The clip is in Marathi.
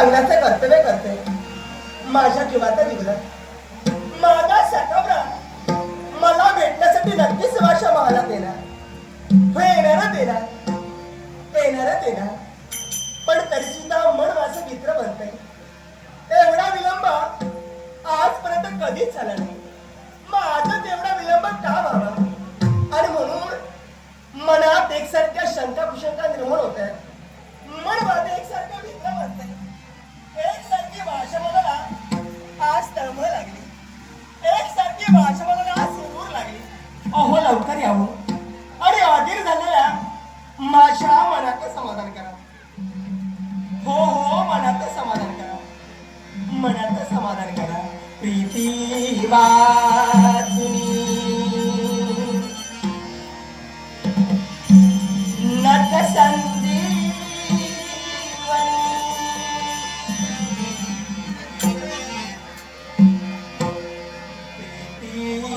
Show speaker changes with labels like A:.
A: सांगण्याचे कर्तव्य करते. माझ्या जीवाचा निघला. माझा सकाबरा मला भेटण्यासाठी नक्कीच माझ्या मला देणार हो येणारच येणार देणार. येणार पण तरी सुद्धा मन माझं मित्र बनतंय. एवढा विलंब आजपर्यंत कधीच झाला नाही. मग आजच एवढा विलंब का व्हावा? आणि म्हणून मनात एकसारख्या शंका कुशंका निर्माण होत आहेत. मन माझं एकसारखं मित्र बनतंय. भाषा मला आज तळमळ लागली. एकसारखी भाषा मला आज सुरूर लागली. अहो लवकर यावं हो. आणि अधीर झालेल्या माझ्या मनात समाधान करा. हो हो मनात समाधान करा. मनात समाधान करा. प्रीती वा